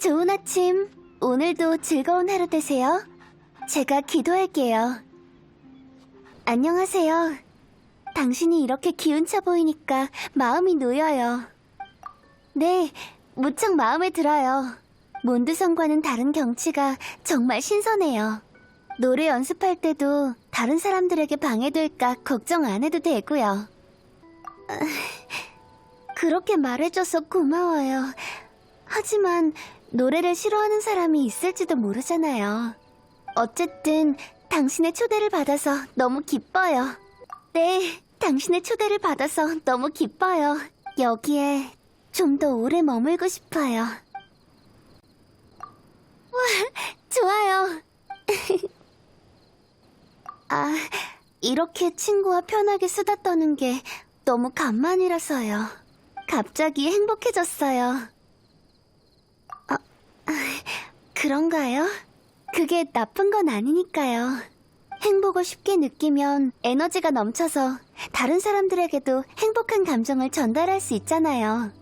좋은 아침. 오늘도 즐거운 하루 되세요. 제가 기도할게요. 안녕하세요. 당신이 이렇게 기운차 보이니까 마음이 놓여요. 네, 무척 마음에 들어요. 몬드성과는 다른 경치가 정말 신선해요. 노래 연습할 때도 다른 사람들에게 방해될까 걱정 안 해도 되고요. 아, 그렇게 말해줘서 고마워요. 하지만 노래를 싫어하는 사람이 있을지도 모르잖아요. 어쨌든 당신의 초대를 받아서 너무 기뻐요. 네, 당신의 초대를 받아서 너무 기뻐요. 여기에 좀 더 오래 머물고 싶어요. 와, 좋아요. 아, 이렇게 친구와 편하게 수다 떠는 게 너무 간만이라서요. 갑자기 행복해졌어요. 아, 아, 그런가요? 그게 나쁜 건 아니니까요. 행복을 쉽게 느끼면 에너지가 넘쳐서 다른 사람들에게도 행복한 감정을 전달할 수 있잖아요.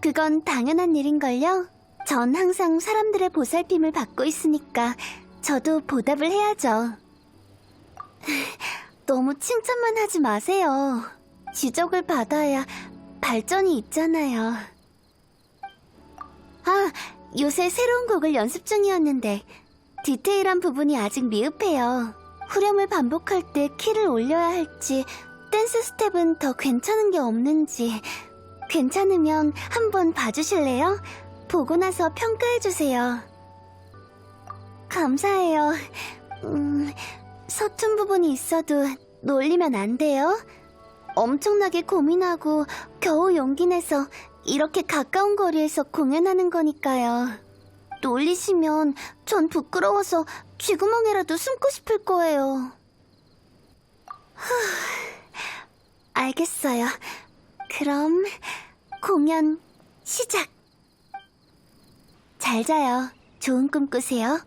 그건 당연한 일인걸요? 전 항상 사람들의 보살핌을 받고 있으니까 저도 보답을 해야죠. 너무 칭찬만 하지 마세요. 지적을 받아야 발전이 있잖아요. 아, 요새 새로운 곡을 연습 중이었는데 디테일한 부분이 아직 미흡해요. 후렴을 반복할 때 키를 올려야 할지 댄스 스텝은 더 괜찮은 게 없는지 괜찮으면 한번 봐주실래요? 보고 나서 평가해주세요. 감사해요. 음, 서툰 부분이 있어도 놀리면 안 돼요? 엄청나게 고민하고 겨우 용기 내서 이렇게 가까운 거리에서 공연하는 거니까요. 놀리시면 전 부끄러워서 쥐구멍이라도 숨고 싶을 거예요. 후, 알겠어요. 그럼 공연 시작. 잘 자요. 좋은 꿈 꾸세요.